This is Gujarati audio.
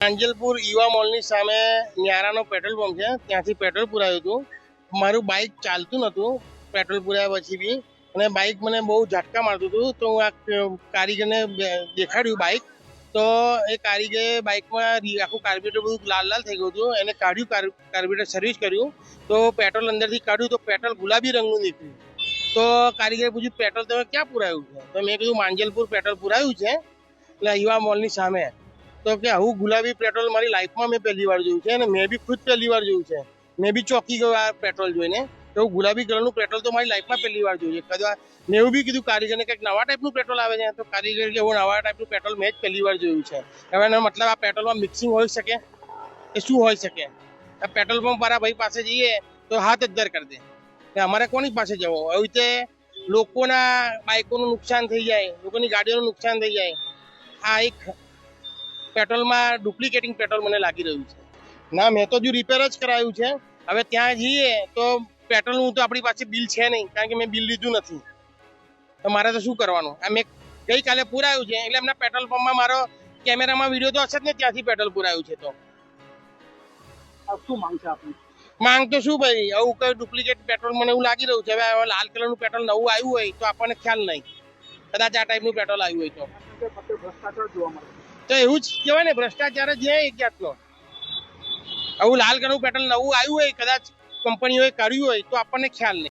આંજલપુર યુવા મોલની સામે ન્યારાનો પેટ્રોલ પંપ છે. ત્યાંથી પેટ્રોલ પુરાયું હતું. મારું બાઇક ચાલતું નહોતું. પેટ્રોલ પુરાયા પછી બી. અને બાઇક મને બહુ ઝટકા મારતું હતું. તો હું આ કારીગરને દેખાડ્યું બાઇક. તો એ કારીગરે બાઇકમાં આખું કાર્બેટર બધું લાલ લાલ થઈ ગયું હતું. એને કાઢ્યું કાર- કાર્બેટર સર્વિસ કર્યું. તો પેટ્રોલ અંદરથી કાઢ્યું. તો પેટ્રોલ ગુલાબી રંગનું નીકળ્યું. તો કારીગરે પૂછ્યું, પેટ્રોલ તમે ક્યાં પુરાયું છે? તો મેં કીધું, માંજલપુર પેટ્રોલ પુરાયું છે. એટલે યુવા મોલની સામે. તો કે આવું ગુલાબી પેટ્રોલ મારી લાઈફમાં મેં પહેલી વાર જોયું છે અને મેં બી ખુદ પહેલી વાર જોયું છે. મેં બી ચોકી ગયો આ પેટ્રોલ જોઈને. તો ગુલાબી કલરનું પેટ્રોલ તો મારી લાઈફમાં પહેલી વાર જોયું છે. કદાચ મેં એવું બી કીધું, કારીગરને કંઈક નવા ટાઈપનું પેટ્રોલ આવે છે. તો કારીગર કે એવું નવા ટાઈપનું પેટ્રોલ મેં જ પહેલી વાર જોયું છે. હવે એનો મતલબ આ પેટ્રોલમાં મિક્સિંગ હોઈ શકે? કે શું હોઈ શકે? આ પેટ્રોલ પંપ વાળા ભાઈ પાસે જઈએ તો હાથ અદ્ધર કરી દે. કે અમારે કોની પાસે જવો? આવી રીતે લોકોના બાઇકોનું નુકસાન થઈ જાય, લોકોની ગાડીઓનું નુકસાન થઈ જાય. આ એક પેટ્રોલમાં ડુપ્લિકેટિંગ પેટ્રોલ મને લાગી રહ્યું છે. ના મેં તો હજુ રિપેર જ કરાયું છે. હવે ત્યાં જઈએ તો પેટ્રોલનું તો આપણી પાસે બિલ છે નહીં કારણ કે મેં બિલ લીધું નથી. તો મારે તો શું કરવાનું? આ મેં ગઈકાલે પુરાયું છે એટલે એમના પેટ્રોલ પંપમાં મારો કેમેરામાં વીડિયો તો હશે જ ને ત્યાંથી પેટ્રોલ પુરાયું છે તો. શું માંગ છે આપની? માંગ તો શું ભાઈ? આવું કઈ ડુપ્લિકેટ પેટ્રોલ મને એવું લાગી રહ્યું છે હવે આ લાલ કલરનું પેટ્રોલ નવું આવ્યું હોય તો આપણને ખ્યાલ નહીં. કદાચ આ ટાઈપનું પેટ્રોલ આવ્યું હોય તો. ભ્રષ્ટાચાર જોવા મળે છે. તો એવું જ કહેવાય ને, ભ્રષ્ટાચાર જ છે એક જાતનો. આવું લાલ કલરનું પેટર્ન નવું આવ્યું હોય, કદાચ કંપનીઓએ કાઢ્યું હોય, તો આપણને ખ્યાલ નહીં.